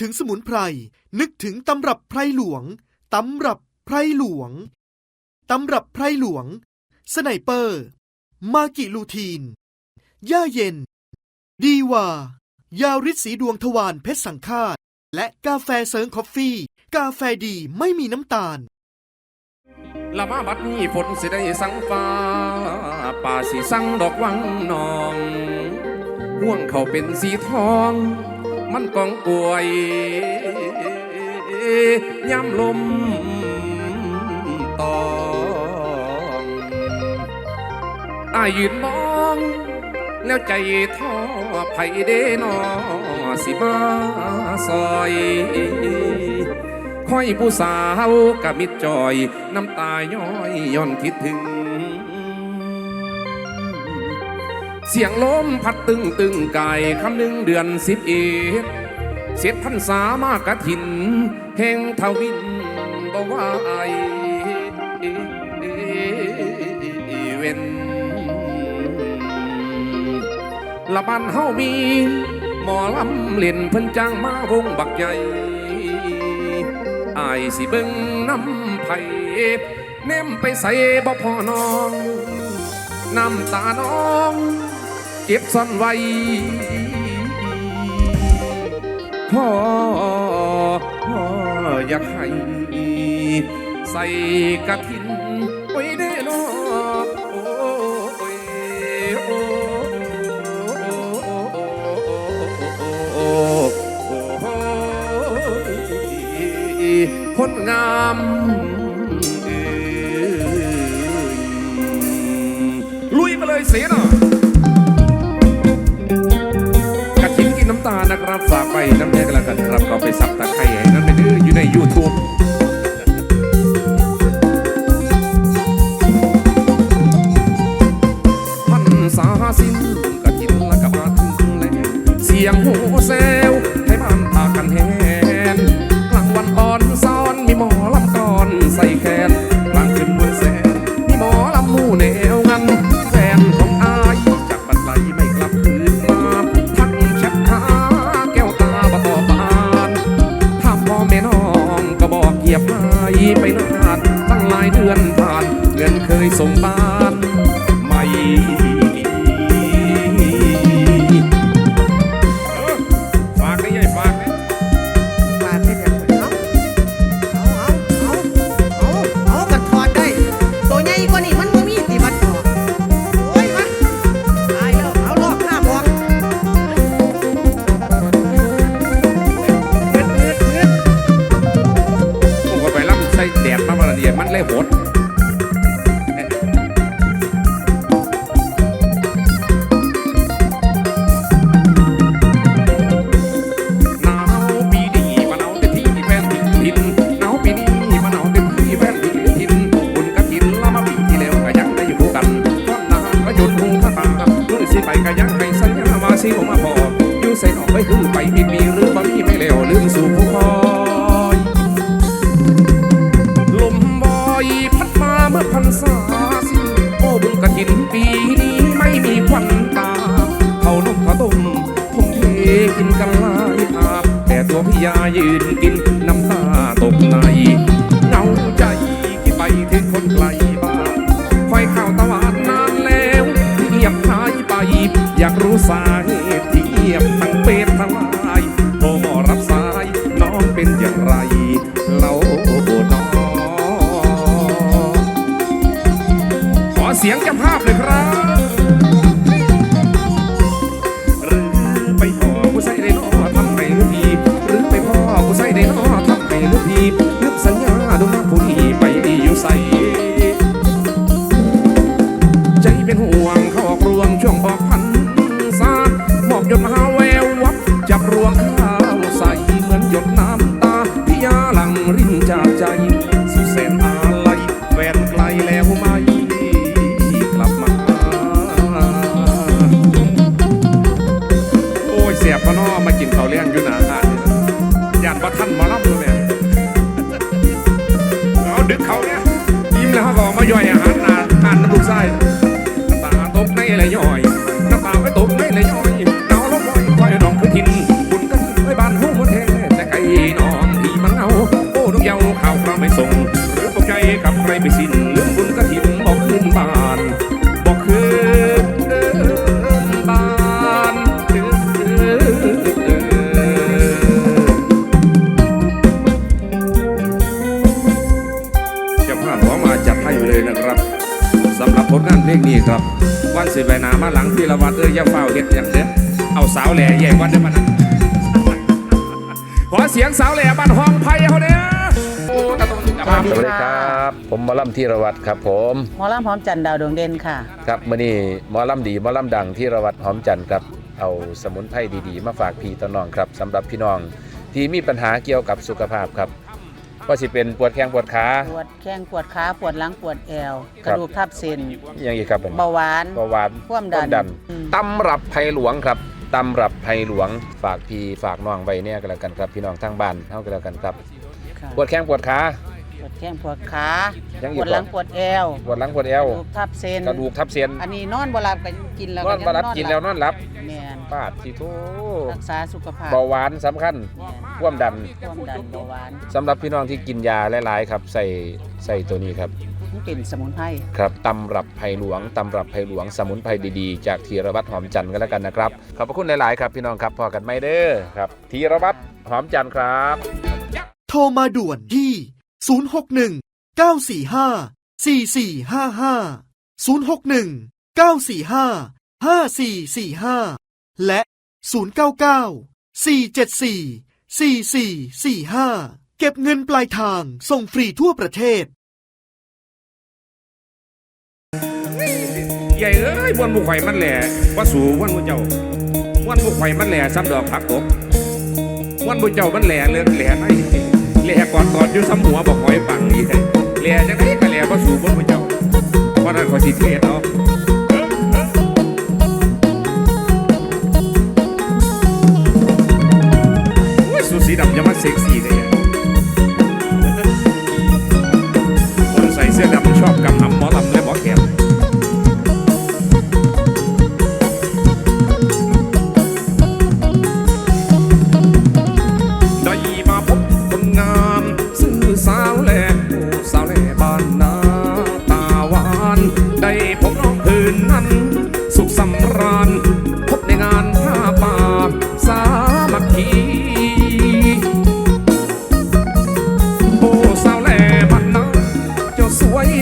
ถึงสมุนไพร นึกถึงตำรับไพรหลวง ตำรับไพรหลวง ตำรับไพรหลวง สไนเปอร์ มากิลูทีน ย่าเย็น ดีวา ยาริดสีดวงทวารเพชรสังฆาต และกาแฟเซิร์งคอฟฟี่ กาแฟดีไม่มีน้ำตาลละมาบัดนี้ฝนสิได้สังฟ้า ป่าสิสังดอกวังนอง ห่วงเขาเป็นสีทอง มันกองกวยย้ำลมตองอายืนมองแล้วใจท้อไผเดนอสิมาซอยคอยผู้สาวกับมิดจอย น้ำตาย้อยย่อนคิดถึง เสียงลมพัดตึงตึงไก่คำหนึ่งเดือนสิบเอ็ดเสียพันษามากกะถินแห่งทวินบ่ว่าไอเวนละบันเฮามี หมอลำเล่นเพิ่นจ้างมาวงบักใหญ่อายสิเบิ่งน้ำไผ่เนมไปใส่บ่พอน้อง น้ำตาน้อง ก็บซ่อนไว้พ่อพ่ออยากให้ใส่กระถินไว้ได้นอคนงามเอ้ยลุยมาเลยเสียหน่อย ไปน้ำแยกกันแล้วกันครับก็ไปสับตะไคร้ให้นั่นไปดื้ออยู่ใน YouTube ยียบหายไปนานตั้งหลายเดือนผ่านเงินเคยส่งบ้าน็บมันเลยหด ยืนกินน้ำตาตกในเหงาใจที่ไปถึงคนไกลบ้านคอยข่าวตะวันนานแล้วเงียบหายไป อยากรู้สาเหตุที่เงียบทั้งเป็นทั้งลายโทรมารับสายน้องเป็นอย่างไรเราน้องขอเสียงจ้าภาพเลยครับ วันสิไปหนามาหลังที่ละวัดเอ้ยอย่าเฝ้าเฮ็ดอย่างเด้อเอาสาวแหล่แยกวันได้อมันนะขอเสียงสาวแหล่บ้านห้องไผ่เขาเนี่ยโอ้ตะตรงกับบ้านสวัสดีครับ ผมหมอลำธีรวัตรครับ ผมหมอลำพร้อมจันทร์ดาวดวงเด่นค่ะ ครับมื่อนี้หมอลำดีหมอลำดังธีรวัตรหอมจันทร์ครับเอาสมุนไพรดีๆ มาฝากพี่ต้นน้องครับสำหรับพี่น้องที่มีปัญหาเกี่ยวกับสุขภาพครับ ก็สิเป็นปวดแข้งปวดขาปวดแข้งปวดขาปวดหลังปวดแอวคกรับระดูกทับเส้นอยังอีกครับผมเบาหวานเบาหวานความดันดันอืมตำรับไผ่หลวงครับตำรับไผ่หลวงฝากพี่ฝากน้องไว้เนี่ยก็แล้วกันครับพี่น้องทางบ้านเท่ากันแล้วกันครับค่ะปวดแข้งปวดขาปวดแข้งปวดขายังอยู่ปวดหลังก่อนปวดแอวปวดหลังปวดเอกวระดูกทับเส้นกระดูกทับเส้นอันนี้นอนบ่หลับก็กินแล้วนอนยังมารับกินแล้วนอนหลับแม่นปาดทีโทรักษาสุขภาพเบาหวานสำคัญแม่น ความดันความดันเบาหวานสำหรับพี่น้องที่กินยาหลายๆครับใส่ใส่ตัวนี้ครับมันเป็นสมุนไพรครับตำรับไผ่หลวงตำรับไผ่หลวงสมุนไพรดีๆ จากธีรวัตรหอมจันทร์กันแล้วกันนะครับขอบพระคุณหลายๆครับพี่น้องครับพอกันไม่เด้อครับธีรวัตรหอมจันทร์ครับ โทรมาด่วนที่ 061 945 4455 061 945 5445 และ 099 474 4445 เก็บเงินปลายทางส่งฟรีทั่วประเทศ ใหญ่เอ้ยวันบุกไข่มันแหล่ว่าสูวันบุเจ้าวันบุกไข่มันแหล่ซ้ำดอกผักตบวันบุเจ้ามันแหล่เลือกแหล่ไม่แหล่ก่อนก่อนอยู่ซ้ำหัวบอกหอยปังนี่แหล่จังไดก็แหล่ว่าสูวันบุเจ้าเพราะนั้นขอสิเทศเอา สูสีดำจะมาเซ็กซี่ได้ยัง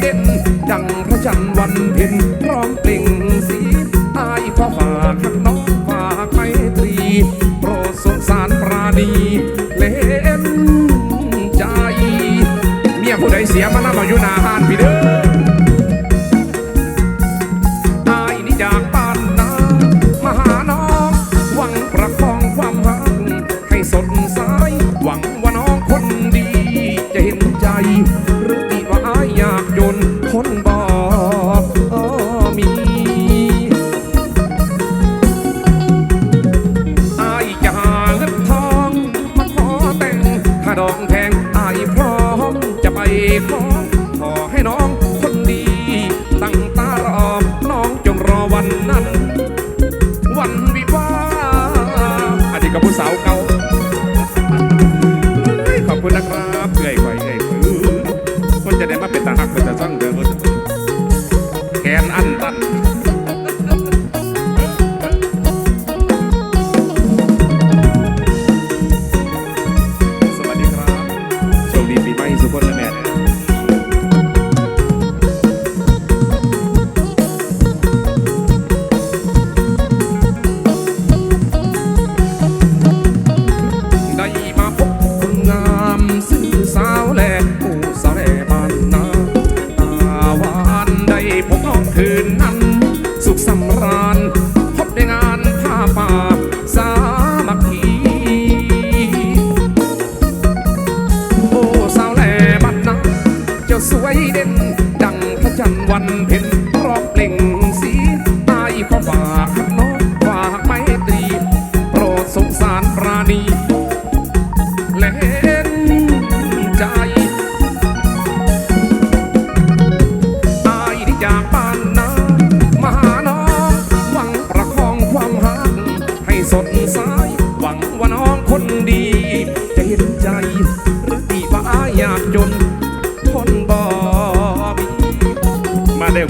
เด่น ดังพระจันทร์วันเพ็ญพร้อมเปล่ง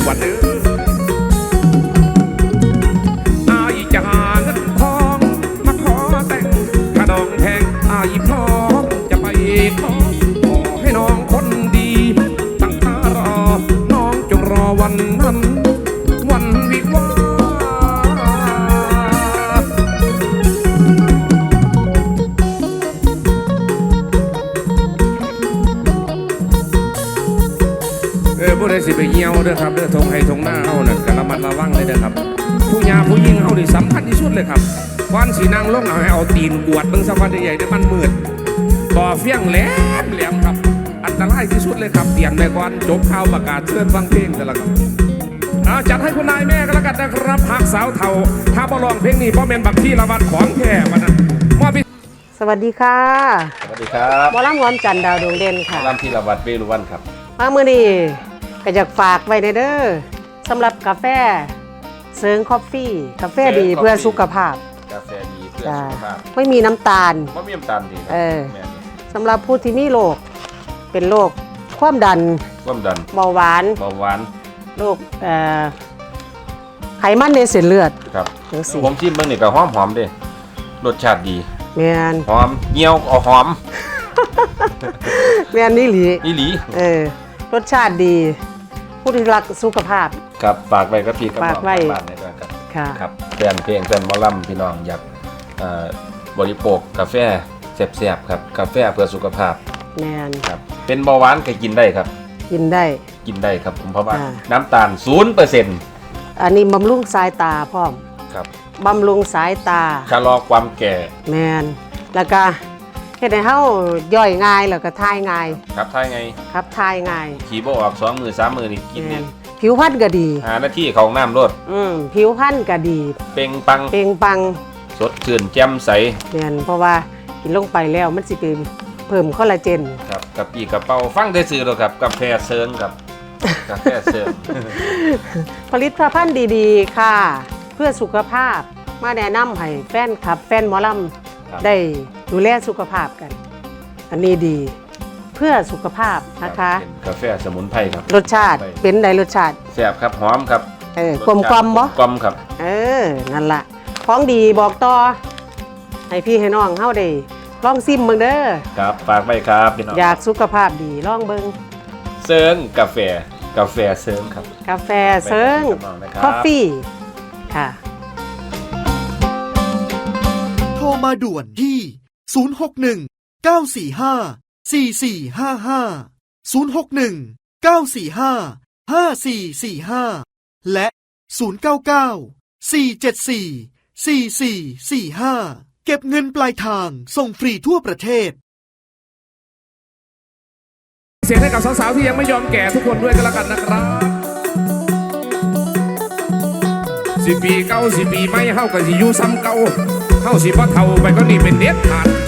มาไเออผู้ใดสิไปเหี่ยวเด้อครับเด้อทงให้ทงหน้าเฮานั่นก็ระมัดระวังเลยเด้อครับ ผู้หญิงผู้หญิงเฮานี่สำคัญที่สุดเลยครับก่อนสินั่งลงเอาให้เอาตีนกวดเบิ่งสักวันใหญ่ๆเด้อมันมืดบ่อเฟี้ยงแหลมแหลมครับ อันตรายที่สุดเลยครับเตรียมไว้ก่อนจบข่าวประกาศเชิญฟังเพลงกันแล้วครับเอาจัดให้คุณนายแม่ก็แล้วกันนะครับหักสาวเฒ่าถ้าบ่ร้องเพลงนี้บ่แม่นบักที่ละวัดของแท้มันนะมอบพิสวัสดีค่ะสวัสดีครับบอลำหวอมจันทร์ดาวดวงเด่นค่ะลำพีรวัตรเวรุวันครับมาเมื่อนี้ ก็อยากฝากไว้ในเด้อสำหรับกาแฟเซิงคอฟฟี่กาแฟดีเซิงเพื่อ Coffee สุขภาพกาแฟดีเพื่อจ้าสุขภาพไม่มีน้ำตาลมะเมี่ยมตาลดีนะเออแม่นี่สำหรับผู้ที่มีโรคเป็นโรคความดันความดันเบาหวานเบาหวานโรคเอ่อไขมันในเส้นเลือดครับจังซี่ผมชิมเบิ่งนี่ก็หอมหอมๆเด้รสชาติดีแม่นหอมเงี้ยวเอาหอมแม่นนี่หลีอีหลีเออรสชาติดี ผู้ที่รักสุขภาพ ครับฝากไว้กับพี่กับน้ฝาอกงไว้ทางบ้านนี่ด้วยครับค่ะ ครับแฟนเพลงแฟนหมอลำพี่น้องอยากเอ่อบริโภคกาแฟแซ่บๆครับกาแฟเพื่อสุขภาพแม่นครับเป็นเบาหวานก็กินได้ครับ กินได้ กินได้ครับผมเพราะว่าอ่า น้ำตาล0%อันนี้บำรุงสายตาพร้อมครับบำรุงสายตา ชะลอความแก่ แมนแล้วก็ เฮ็ดให้เฮาย่อยง่ายแล้วก็ทายง่าย ครับถ้าไงครับทายง่าย ขี่บ่ออกสองมือสามมือนี่กินแม่นี่นผิวพรรณก็ดี หาหน้าที่ของน้ำรดอืมผิวพรรณก็ดี เป่งปังเปล่งปลังสดชื่นแจ่มใสแม่นเพราะว่ากินลงไปแล้วมันสิไปเพิ่มคอลลาเจน ครับกับปีกระเป๋าฟังได้ซื้อแล้วครับกาแฟเซิร์งครับกาแฟเซิร์งผลิตภัณฑ์ดีๆ ค่ะ เพื่อสุขภาพมาแนะนำให้แฟนคลับ แฟนหมอล ครับำได้ดูแลสุขภาพกัน อันนี้ดีเพื่อสุขภาพนะคะ เป็นกาแฟสมุนไพรครับรสชาติเป็นไดรสชาติแซ่บครับหอมครับเออกลมกลมบ่กลมครับ เออนั่นละของดีบอกต่อให้พี่ให้น้องเฮาได้ลองซิมเบิ่งเด้อครับฝากไว้ครับพี่น้องอยากสุขภาพดีลองเบิ่งเซิร์งกาแฟกาแฟเซิร์งครับ กาแฟเซิงไปกับน้องนะครับคอฟฟี่ค่ะ รมาด่วนที่ 061 945 4455 061 945 5445 และ 099 474 4445 เก็บเงินปลายทางส่งฟรีทั่วประเทศ เสียงให้กับสาวๆที่ยังไม่ยอมแก่ทุกคนด้วยกันล้วกันนะครับสิปีเก้าสิปีไม่เฮาก็สิอยู่ซ้ำเก่าาสิบ่เท่าไปก็นี่เป็นเด็ดขาด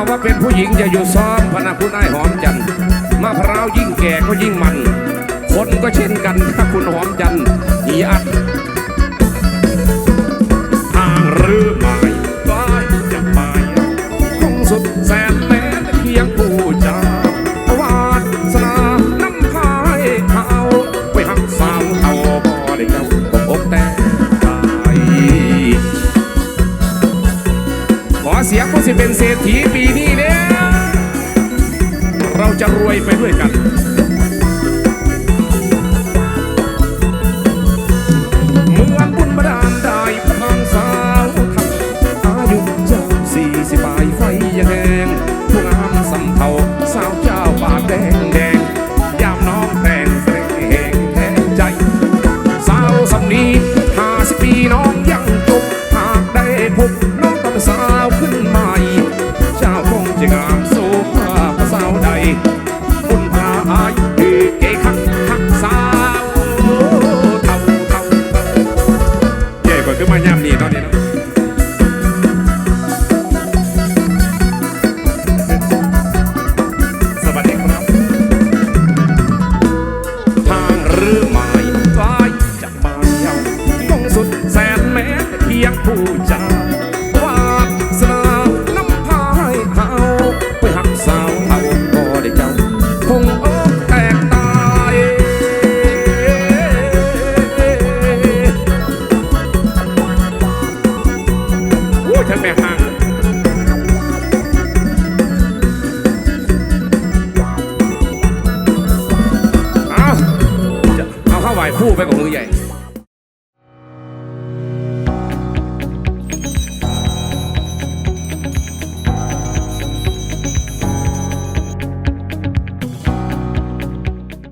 บอกว่าเป็นผู้หญิงจะอยู่ซ้อมพนักคุณนายหอมจันทร์มะพร้าวยิ่งแก่ก็ยิ่งมัน คนก็เช่นกันถ้าคุณหอมจันทร์หีอัด เป็นเศรษฐีปีนี้เนี่ยเราจะรวยไปด้วยกัน